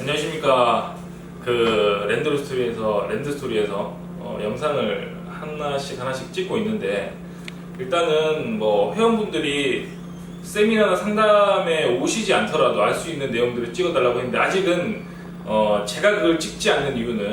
안녕하십니까. 그 랜드 스토리에서 랜드 스토리에서 어, 영상을 하나씩 하나씩 찍고 있는데 일단은 뭐 회원분들이 세미나나 상담에 오시지 않더라도 알 수 있는 내용들을 찍어달라고 했는데 아직은 어, 제가 그걸 찍지 않는 이유는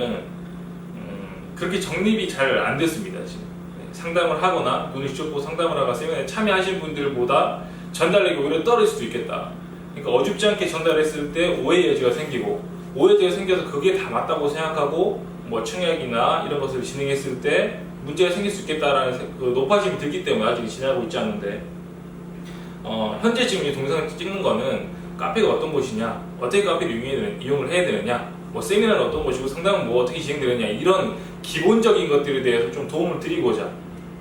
음, 그렇게 정립이 잘 안 됐습니다 지금. 네, 상담을 하거나 돈을 줬고 상담을 하거나 세미나에 참여하신 분들보다 전달력이 오히려 떨어질 수도 있겠다 그러니까 어줍지 않게 전달했을 때 오해 여지가 생기고 오해 여지가 생겨서 그게 다 맞다고 생각하고 뭐 청약이나 이런 것을 진행했을 때 문제가 생길 수 있겠다라는 세- 그 높아짐이 들기 때문에 아직 진행하고 있지 않는데. 어, 현재 지금 이 동영상 찍는 거는 카페가 어떤 곳이냐 어떻게 카페를 이용을 해야 되느냐 뭐 세미나는 어떤 곳이고 상담은 뭐 어떻게 진행되느냐 이런 기본적인 것들에 대해서 좀 도움을 드리고자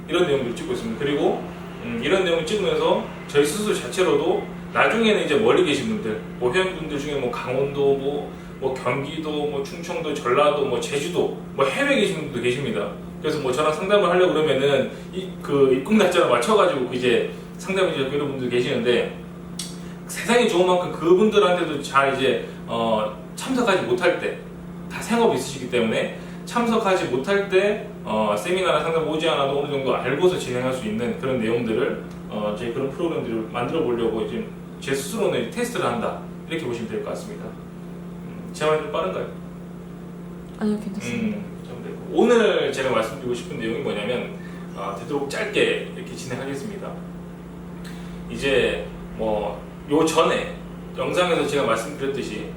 이런 내용들을 찍고 있습니다. 그리고 음, 이런 내용을 찍으면서 저희 스스로 자체로도 나중에는 이제 멀리 계신 분들, 뭐 회원분들 중에 뭐 강원도, 뭐, 뭐 경기도, 뭐 충청도, 전라도, 뭐 제주도, 뭐 해외 계신 분들도 계십니다. 그래서 뭐 저랑 상담을 하려고 그러면은 이, 그 입국 날짜를 맞춰가지고 그 이제 상담을 이제 이런 분들 계시는데 세상이 좋은 만큼 그분들한테도 잘 이제 어, 참석하지 못할 때 다 생업이 있으시기 때문에 참석하지 못할 때 어, 세미나나 상담 오지 않아도 어느 정도 알고서 진행할 수 있는 그런 내용들을 어, 저희 그런 프로그램들을 만들어 보려고 이제 제 스스로는 테스트를 한다 이렇게 보시면 될 것 같습니다. 음, 제 말이 좀 빠른가요? 아니요 괜찮습니다. 음, 좀 되고. 오늘 제가 말씀드리고 싶은 내용이 뭐냐면 어, 되도록 짧게 이렇게 진행하겠습니다. 이제 뭐 요 전에 영상에서 제가 말씀드렸듯이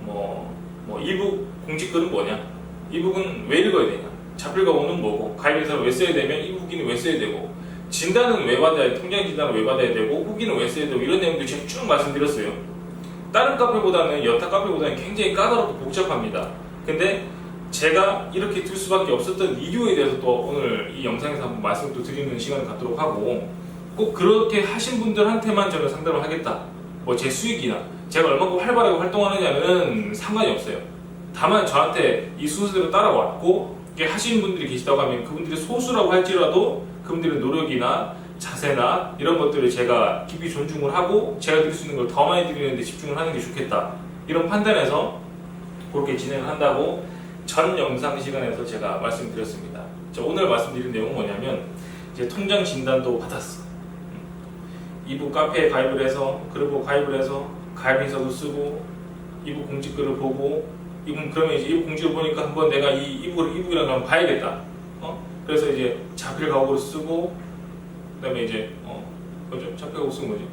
뭐, 뭐 이북 공직글은 뭐냐? 이북은 왜 읽어야 되냐? 자필과오는 뭐고 가입인사를 왜 써야 되면 이북기는 왜 써야 되고 진단은 왜 받아야 돼? 통장 진단은 왜 받아야 되고 후기는 왜 써야 되고 이런 내용들 제가 쭉 말씀드렸어요. 다른 카페보다는 여타 카페보다는 굉장히 까다롭고 복잡합니다. 근데 제가 이렇게 둘 수밖에 없었던 이유에 대해서 또 오늘 이 영상에서 한번 말씀을 또 드리는 시간을 갖도록 하고 꼭 그렇게 하신 분들한테만 저는 상담을 하겠다. 뭐 제 수익이나 제가 얼마큼 활발하게 활동하느냐는 상관이 없어요. 다만 저한테 이 순서대로 따라왔고 하시는 분들이 계시다고 하면 그분들이 소수라고 할지라도 그분들의 노력이나 자세나 이런 것들을 제가 깊이 존중을 하고 제가 드릴 수 있는 걸 더 많이 드리는데 집중을 하는 게 좋겠다. 이런 판단에서 그렇게 진행을 한다고 전 영상 시간에서 제가 말씀드렸습니다. 자, 오늘 말씀드린 내용은 뭐냐면 이제 통장 진단도 받았어. 이북 카페에 가입을 해서 그리고 가입을 해서 가입인서도 쓰고 이북 공지글을 보고 이북 그러면 이제 이북 공지를 보니까 한번 내가 이 이북이라는 걸 한번 봐야겠다. 어? 그래서 이제 자필 가옥으로 쓰고 그다음에 이제 어 뭐죠? 자필 가옥 쓴 거지.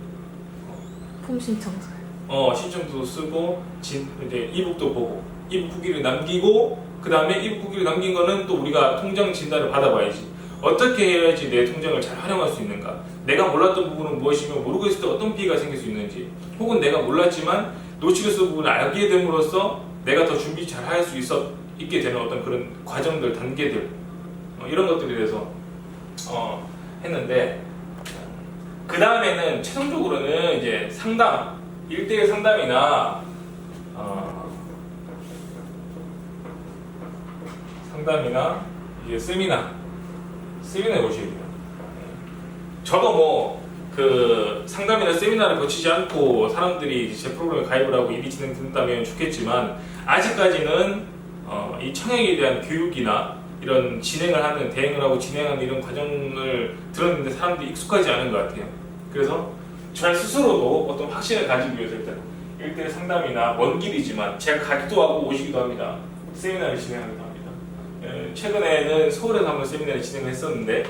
폼 신청서. 어 신청도 쓰고 진, 이제 이북도 보고 이북 후기를 남기고 그 다음에 이북 후기를 남긴 거는 또 우리가 통장 진단을 받아봐야지 어떻게 해야지 내 통장을 잘 활용할 수 있는가 내가 몰랐던 부분은 무엇이며 모르고 있을 때 어떤 피해가 생길 수 있는지 혹은 내가 몰랐지만 놓치겠어 부분을 알게 됨으로써 내가 더 준비 잘 할 수 있어 있게 되는 어떤 그런 과정들 단계들 어, 이런 것들에 대해서 어, 했는데 그 다음에는 최종적으로는 이제 상담 1대1 상담이나 어, 상담이나 이제 세미나 세미나에 오셔야 돼요. 저도 뭐 그 상담이나 세미나를 거치지 않고 사람들이 제 프로그램에 가입을 하고 일이 진행된다면 좋겠지만 아직까지는 어, 이 청약에 대한 교육이나 이런 진행을 하는 대행을 하고 진행하는 이런 과정을 들었는데 사람들이 익숙하지 않은 것 같아요. 그래서 저 스스로도 어떤 확신을 가지기 위해서 일단 1대1 상담이나 먼 길이지만 제가 가기도 하고 오시기도 합니다. 세미나를 진행하기도 합니다. 에, 최근에는 서울에서 한번 세미나를 진행을 했었는데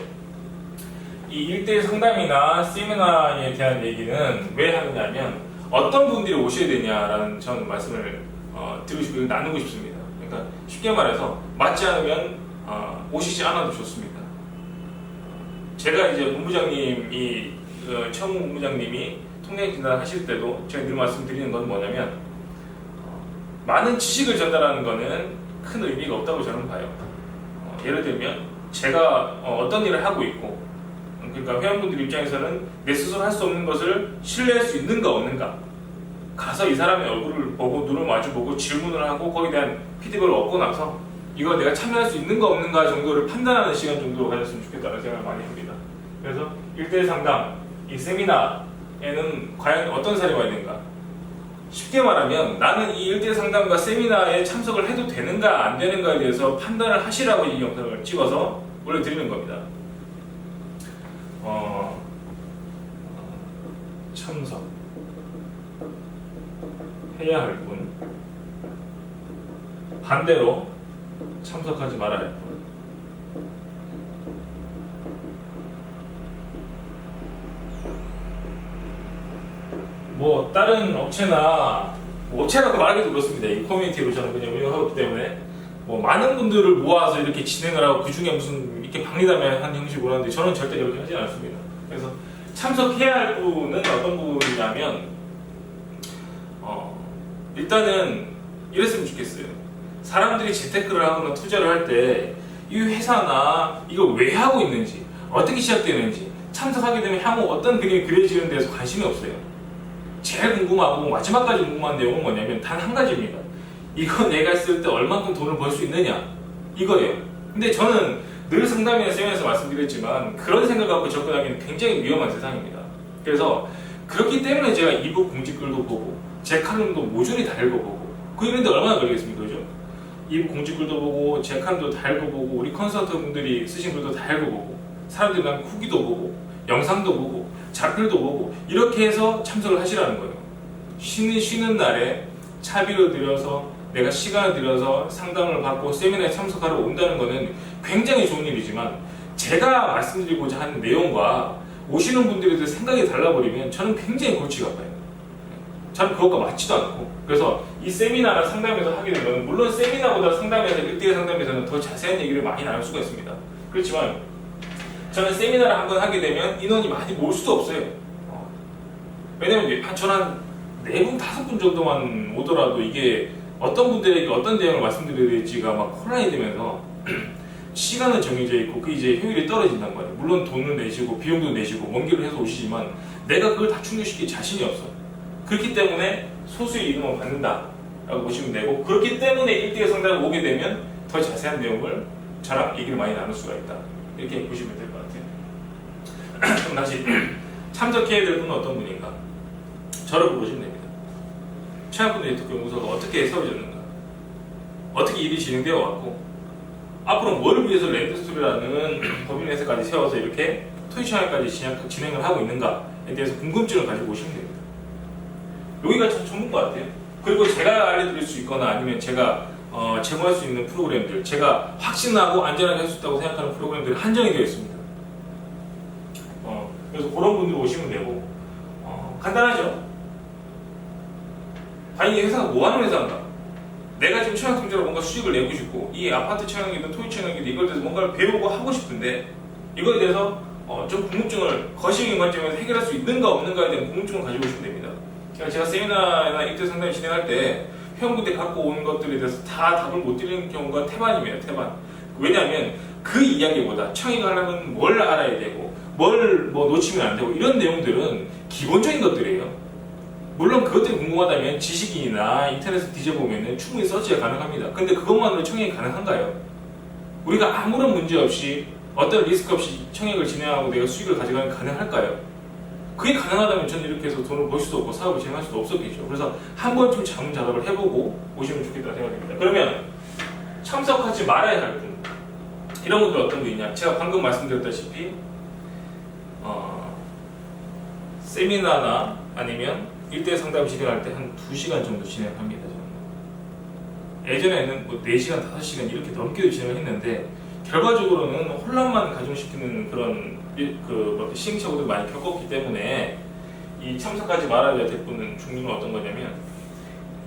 이 1대1 상담이나 세미나에 대한 얘기는 왜 하느냐면 어떤 분들이 오셔야 되냐라는 저는 말씀을 어, 드리고 싶고 나누고 싶습니다. 그러니까 쉽게 말해서 맞지 않으면 어, 오시지 않아도 좋습니다. 제가 이제 본부장님이 어, 최홍 본부장님이 통장 진단 하실 때도 제가 늘 말씀드리는 건 뭐냐면 어, 많은 지식을 전달하는 거는 큰 의미가 없다고 저는 봐요. 어, 예를 들면 제가 어, 어떤 일을 하고 있고 음, 그러니까 회원분들 입장에서는 내 스스로 할 수 없는 것을 신뢰할 수 있는가 없는가 가서 이 사람의 얼굴을 보고 눈을 마주보고 질문을 하고 거기에 대한 피드백을 얻고 나서 이거 내가 참여할 수 있는가 없는가 정도를 판단하는 시간 정도로 가졌으면 좋겠다는 생각을 많이 합니다. 그래서 1대1 상담, 이 세미나에는 과연 어떤 사례가 있는가 쉽게 말하면 나는 이 1대 상담과 세미나에 참석을 해도 되는가 안 되는가에 대해서 판단을 하시라고 이 영상을 찍어서 올려드리는 겁니다. 어, 참석 해야 할 분, 반대로 참석하지 말아야 할 분. 뭐 다른 업체나 뭐 업체라고 말하기도 그렇습니다. 이 커뮤니티로 저는 그냥 운영하고 있기 때문에 뭐 많은 분들을 모아서 이렇게 진행을 하고 그 중에 무슨 이렇게 박리담회 한 형식으로 하는데 저는 절대 그렇게 하지 않습니다. 그래서 참석해야 할 부분은 어떤 부분이냐면 어, 일단은 이랬으면 좋겠어요. 사람들이 재테크를 하거나 투자를 할 때 이 회사나 이걸 왜 하고 있는지 어떻게 시작되는지 참석하게 되면 향후 어떤 그림이 그려지는 데서 관심이 없어요. 제일 궁금하고 마지막까지 궁금한 내용은 뭐냐면 단 한 가지입니다. 이거 내가 쓸 때 얼만큼 돈을 벌 수 있느냐 이거예요. 근데 저는 늘 상담이나 세미나에서 말씀드렸지만 그런 생각 갖고 접근하기는 굉장히 위험한 세상입니다. 그래서 그렇기 때문에 제가 이북 공지글도 보고 제 칼럼도 모조리 다 읽어보고 그 읽는데 얼마나 걸리겠습니까, 그죠? 이북 공지 글도 보고 제 칼럼도 다 읽어보고 우리 컨설턴트 분들이 쓰신 글도 다 읽어보고 사람들이 난 후기도 보고 영상도 보고 자필도 보고 이렇게 해서 참석을 하시라는 거예요. 쉬는 쉬는 날에 차비를 들여서 내가 시간을 들여서 상담을 받고 세미나에 참석하러 온다는 것은 굉장히 좋은 일이지만 제가 말씀드리고자 하는 내용과 오시는 분들에 대해서 생각이 달라버리면 저는 굉장히 골치가 아파요. 저는 그것과 맞지도 않고 그래서 이 세미나나 상담에서 하게 되면 물론 세미나보다 상담에서 1대1 상담에서는 더 자세한 얘기를 많이 나눌 수가 있습니다. 그렇지만 저는 세미나를 한 번 하게 되면 인원이 많이 모을 수도 없어요. 어. 왜냐면 한 저는 네분 다섯 분 정도만 오더라도 이게 어떤 분들에게 어떤 내용을 말씀드려야 될지가 막 혼란이 되면서 시간은 정해져 있고 그 이제 효율이 떨어진단 말이에요. 물론 돈을 내시고 비용도 내시고 먼 길을 해서 오시지만 내가 그걸 다 충족시킬 자신이 없어. 그렇기 때문에 소수의 이름을 받는다 라고 보시면 되고 그렇기 때문에 1대1 상담을 오게 되면 더 자세한 내용을 저랑 얘기를 많이 나눌 수가 있다. 이렇게 보시면 될 것 같아요. 그럼 다시 참석해야 될 분은 어떤 분인가? 저를 보시면 됩니다. 최악분 네트워크 연구소가 어떻게 세워졌는가? 어떻게 일이 진행되어 왔고 앞으로 뭘 위해서 랜드스토리라는 법인회사까지 세워서 이렇게 토이창회까지 진행, 진행을 하고 있는가에 대해서 궁금증을 가지고 오시면 됩니다. 여기가 참 좋은 것 같아요. 그리고 제가 알려드릴 수 있거나 아니면 제가 어, 제공할 수 있는 프로그램들, 제가 확신하고 안전하게 할 수 있다고 생각하는 프로그램들이 한정이 되어 있습니다. 어, 그래서 그런 분들 오시면 되고 어, 간단하죠. 과연 이 회사가 뭐 하는 회사인가? 내가 지금 청약 통째로 뭔가 수익을 내고 싶고 이 아파트 청약이든 토지 청약이든 이걸 대해서 뭔가를 배우고 하고 싶은데 이거에 대해서 어, 좀 궁금증을 거시적인 관점에서 해결할 수 있는가 없는가에 대한 궁금증을 가지고 오시면 됩니다. 제가 세미나나 입대 상담 진행할 때 회원분들이 갖고 오는 것들에 대해서 다 답을 못 드리는 경우가 태반입니다. 태반. 왜냐하면 그 이야기보다 청약을 하려면 뭘 알아야 되고 뭘 뭐 놓치면 안 되고 이런 내용들은 기본적인 것들이에요. 물론 그것들이 궁금하다면 지식인이나 인터넷에 뒤져보면 충분히 서치가 가능합니다. 근데 그것만으로 청약이 가능한가요? 우리가 아무런 문제 없이 어떤 리스크 없이 청약을 진행하고 내가 수익을 가져가면 가능할까요? 그게 가능하다면 저는 이렇게 해서 돈을 벌 수도 없고 사업을 진행할 수도 없었겠죠. 그래서 한 번쯤 자문 작업을 해보고 오시면 좋겠다는 생각입니다. 그러면 참석하지 말아야 할 분. 이런 분들 어떤 분이냐? 제가 방금 말씀드렸다시피 어, 세미나나 아니면 일대 상담 진행할 때 한 2시간 정도 진행합니다. 예전에는 뭐 4시간, 5시간 이렇게 넘게도 진행을 했는데 결과적으로는 혼란만 가중시키는 그런 일- 그 뭐, 시행착오를 많이 겪었기 때문에 이 참석하지 말아야 될 분은 종류는 어떤 거냐면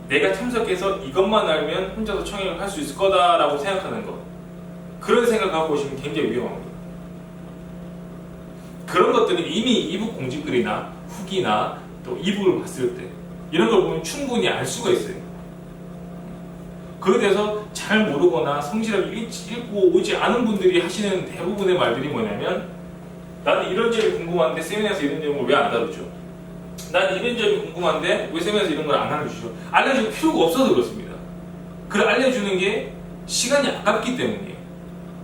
내가 참석해서 이것만 알면 혼자서 청약을 할 수 있을 거다라고 생각하는 것 그런 생각하고 오시면 굉장히 위험합니다. 그런 것들은 이미 이북 공지글이나 후기나 또 이북을 봤을 때 이런 걸 보면 충분히 알 수가 있어요. 그에 대해서 잘 모르거나 성실하게 읽- 읽고 오지 않은 분들이 하시는 대부분의 말들이 뭐냐면 나는 이런 점이 궁금한데 세미나에서 이런 내용을 왜 안 다루죠? 나는 이런 점이 궁금한데 왜 세미나에서 이런 걸 안 알려주죠? 알려줄 필요가 없어서 그렇습니다. 그걸 알려주는 게 시간이 아깝기 때문이에요.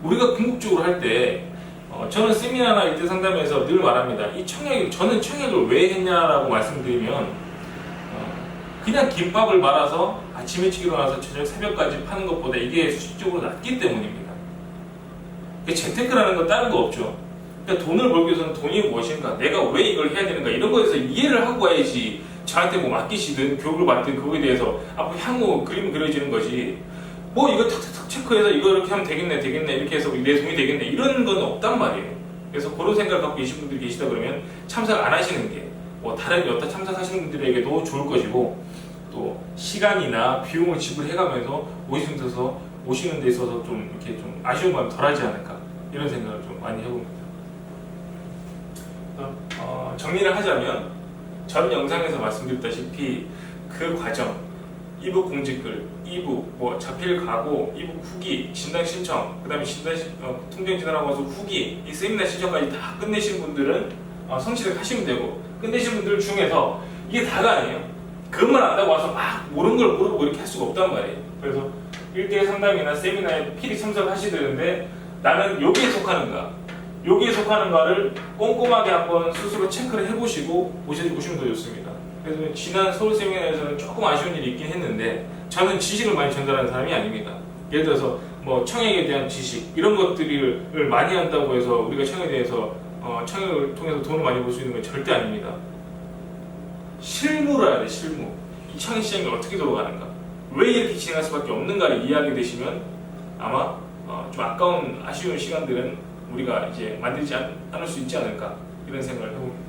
우리가 궁극적으로 할때 어, 저는 세미나나 일대 상담에서 늘 말합니다. 이 청약을 저는 청약을 왜 했냐라고 말씀드리면 어, 그냥 김밥을 말아서 아침 일찍 일어나서 저녁 새벽까지 파는 것보다 이게 수익적으로 낮기 때문입니다. 그 재테크라는 건 다른 거 없죠. 그러니까 돈을 벌기 위해서는 돈이 무엇인가, 내가 왜 이걸 해야 되는가 이런 거에 대해서 이해를 하고 와야지 저한테 뭐 맡기시든 교육을 받든 그거에 대해서 앞으로 향후 그림 그려지는 거지. 뭐 이거 탁탁탁 체크해서 이거 이렇게 하면 되겠네, 되겠네 이렇게 해서 내 돈이 되겠네 이런 건 없단 말이에요. 그래서 그런 생각 갖고 계신 분들이 계시다 그러면 참석 안 하시는 게 뭐 다른 여타 참석하시는 분들에게도 좋을 것이고 또 시간이나 비용을 지불해가면서 오시면서 오시는 데 있어서 좀 이렇게 좀 아쉬운 마음이 덜하지 않을까 이런 생각을 좀 많이 해봅니다. 어, 정리를 하자면 전 영상에서 말씀드렸다시피 그 과정 이북 공지글, 이북 뭐 자필 가고 이북 후기, 진단 신청, 그 다음에 진단 신- 어, 통장 진단하고 와서 후기, 이 세미나 신청까지 다 끝내신 분들은 어, 성취를 하시면 되고 끝내신 분들 중에서 이게 다가 아니에요. 그것만 안다고 와서 막 모르는 걸 모르고 이렇게 할 수가 없단 말이에요. 그래서 1대1 상담이나 세미나에 필히 참석하시는데 나는 여기에 속하는가, 여기에 속하는가를 꼼꼼하게 한번 스스로 체크를 해보시고 오시면 더 좋습니다. 그래서 지난 서울 세미나에서는 조금 아쉬운 일이 있긴 했는데 저는 지식을 많이 전달하는 사람이 아닙니다. 예를 들어서 뭐 청약에 대한 지식 이런 것들을 많이 한다고 해서 우리가 청약에 대해서 어, 청약을 통해서 돈을 많이 벌 수 있는 건 절대 아닙니다. 실무를 해야 돼 실무. 이 청약 시장이 어떻게 돌아가는가, 왜 이렇게 진행할 수밖에 없는가를 이해하게 되시면 아마 어, 좀 아까운 아쉬운 시간들은 우리가 이제 만들지 않, 않을 수 있지 않을까 이런 생각을 해봅니다.